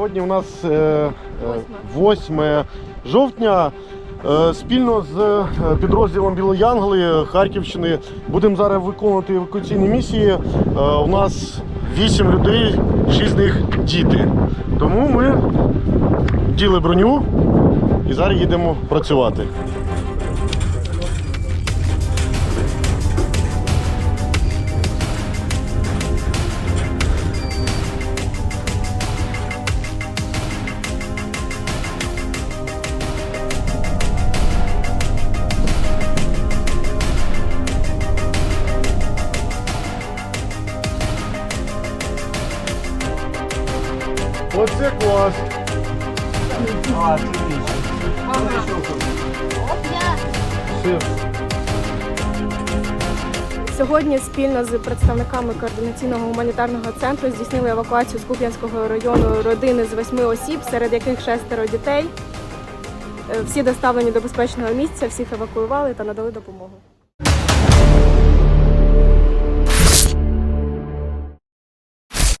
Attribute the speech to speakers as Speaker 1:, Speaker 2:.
Speaker 1: Сьогодні у нас е, е, 8 жовтня. Е, Спільно з е, підрозділом Білої Янголи Харківщини будемо зараз виконувати евакуаційні місії. Е, У нас 8 людей, 6 з них діти. Тому ми діли броню і зараз їдемо працювати. Оце клас! Все.
Speaker 2: Сьогодні спільно з представниками координаційного гуманітарного центру здійснили евакуацію з Куп'янського району родини з восьми осіб, серед яких шестеро дітей. Е, Всі доставлені до безпечного місця, всіх евакуювали та надали допомогу.